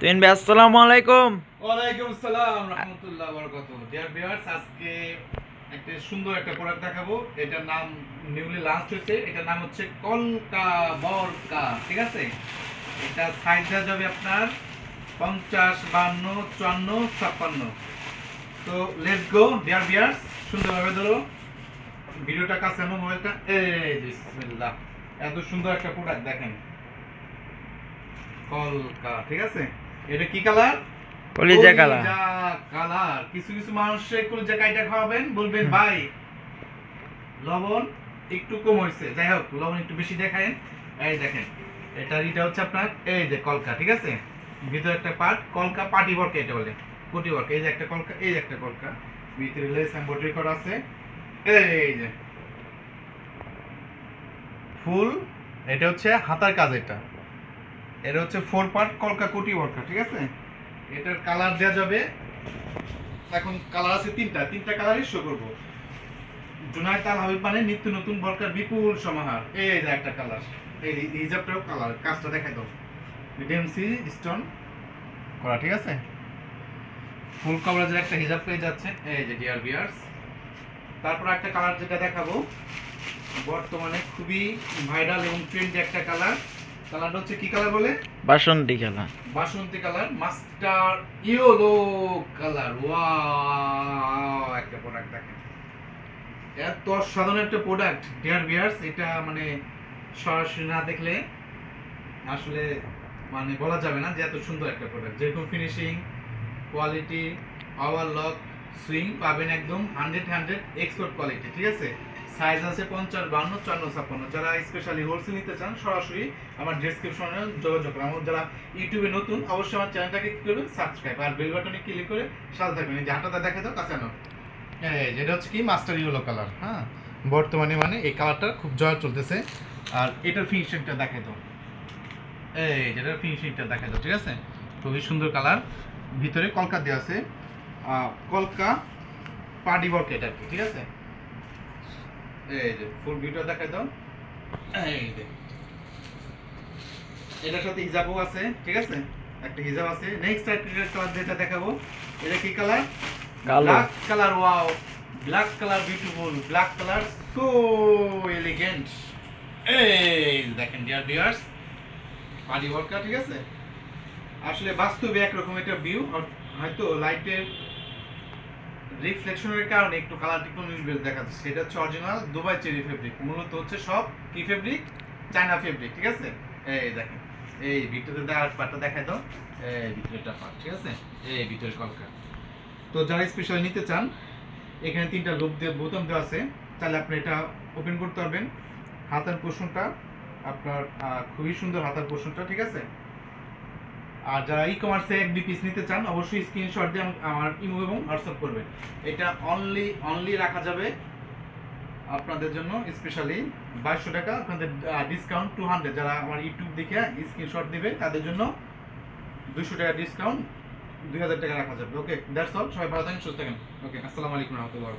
তুইন ভাই আসসালামু আলাইকুম। ওয়ালাইকুম আসসালাম, রাহমাতুল্লাহ বারাকাতুহু। ডিয়ার ভিউয়ার্স আজকে একটা সুন্দর একটা প্রোডাক্ট দেখাবো। এটার নাম নিউলি লঞ্চ হয়েছে। এটার নাম হচ্ছে কলকা বরকা ঠিক আছে? এটা সাইজ যাবে আপনার পঞ্চাশ, বান্ন, চুয়ান্ন, ছাপ্পান্ন। তো লেটস গো ডিয়ার ভিউয়ার্স সুন্দরভাবে ধরো। ভিডিওটা কাছে আনো মোবাইলটা। এই, বিসমিল্লাহ। এত সুন্দর একটা প্রোডাক্ট দেখেন। কলকা, ঠিক আছে? এটা কি কালার? কলিজা কালা কালার। কিছু কিছু মানুষে কলিজা কাইটা খাওয়াবেন বলবেন ভাই লবণ একটু কম হয়েছে যাই হোক লবণ একটু বেশি দেখায়েন। এই দেখেন এটা এটা হচ্ছে আপনার এই যে কলকা ঠিক আছে? ভিতরে একটা পার্ট কলকা পাটি বর্ক এটা বলে কোটি বর্ক। এই যে একটা কলকা এই যে একটা কলকা। ভিতরে লেস এমব্রয়ডারি করা আছে। এই যে ফুল এটা হচ্ছে হাতার কাজ এটা। এটা হচ্ছে ফোর পার্ট কলকা কোটি ওয়ার্কার ঠিক আছে? এটার কালার দেওয়া যাবে, এখন কালার আছে তিনটা তিনটা কালারই শো করব। জুনায়দ আল হাবিব মানে নিত্য নতুন বরকার বিপুল সমাহার। এই যে একটা কালার এই হিজাবটাও কালার কাজটা দেখাই দাও। ডিএমসি স্টোন করা, ঠিক আছে? ফুল কভারেজের একটা হিজাব পেয়ে যাচ্ছে, এই যে ডিআর বিয়ার্স তারপর একটা কালার যেটা দেখাবো, বর্তমানে খুবই ভাইরাল এবং ট্রেন্ডি একটা কালার কালারটা হচ্ছে কি কালার বলে? বাসন্তী খেলা বাসন্তী colour master yellow colour wow একটা প্রোডাক্ট দেখেন। এত সাধারণ একটা প্রোডাক্ট ডিয়ার বিয়ার্স এটা মানে সরাসরি না দেখলে আসলে মানে বলা যাবে না যে এত সুন্দর একটা প্রোডাক্ট যেরকম finishing quality power lock swing পাবেন একদম হান্ড্রেড হান্ড্রেড এক্সপোর্ট কোয়ালিটি ঠিক আছে? সাইজ আছে পঞ্চাশ বান্ন চুয়ান্ন, ছাপ্পান্ন। যারা স্পেশালি হোলসেল নিতে চান, সরাসরি আমার ডেসক্রিপশনে যোগাযোগ করুন। আমার যারা ইউটিউবে নতুন, অবশ্যই আমার চ্যানেলটাকে কি করবেন সাবস্ক্রাইব আর বেল বাটনে ক্লিক করে সাথে থাকবেন। এই যে হাঁটাটা দেখে দাও আনো। এই যেটা হচ্ছে কি? মাস্টার ইয়েলো কালার হ্যাঁ? বর্তমানে মানে এই কালারটা খুব জয় চলতেছে। আর এটার ফিনিশিংটা দেখে দাও। এই যেটার ফিনিশিংটা দেখে দাও, ঠিক আছে? খুবই সুন্দর কালার ভিতরে কলকা দেওয়া আছে। কলকা পার্টি ওয়ার্ক এটা ঠিক আছে? এই যে ফুল ভিডিও দেখাই দাও। এই যে। এটার সাথে হিজাবও আছে ঠিক আছে? একটা হিজাব আছে। নেক্সট কালার যেটা দেখাবো এটা কি colour black colour wow black colour beautiful black colour so elegant এই দেখেন ডিয়ার ভিউয়ার্স ওয়ার্কার ঠিক আছে? আসলে বাস্তবে একরকম একটা ভিউ হয়তো লাইটের রিফ্লেকশনের কারণে একটু কালারটা একটু নিউজ দেখা যাচ্ছে সেটা হচ্ছে অরিজিনাল দুবাই চেরি ফেব্রিক মূলত হচ্ছে সব কি ফেব্রিক চায়না ফেব্রিক ঠিক আছে? এই দেখেন, এই ভিতরে দেওয়ার পাটটা দেখাই দাও। এই ভিতরেটা পাট, ঠিক আছে? এই ভিতরে কলকা। তো যারা স্পেশাল নিতে চান, এখানে তিনটা লোক দিয়ে বোতাম দেওয়া আছে। তাহলে আপনি এটা ওপেন করতে পারবেন। হাতার পোষণটা আপনার খুবই সুন্দর হাতার পোষণটা ঠিক আছে? আর যারা ই কমার্সে এক, দুই পিস নিতে চান, অবশ্যই স্ক্রিনশট দিয়ে আম- আমার ইমো এবং হোয়াটসঅ্যাপ করবেন। এটা অনলি অনলি রাখা যাবে আপনাদের জন্য স্পেশালি বাইশশো টাকা। আপনাদের ডিসকাউন্ট টু হান্ড্রেড যারা আমার ইউটিউব দেখে স্ক্রিনশট দিবে, তাদের জন্য দুশো টাকা ডিসকাউন্ট দুই হাজার টাকা রাখা যাবে। ওকে দ্যাটস অল সবাই ভালো থাকেন, সুস্থ থাকেন। ওকে আসসালামু আলাইকুম রহমতুল্লাহ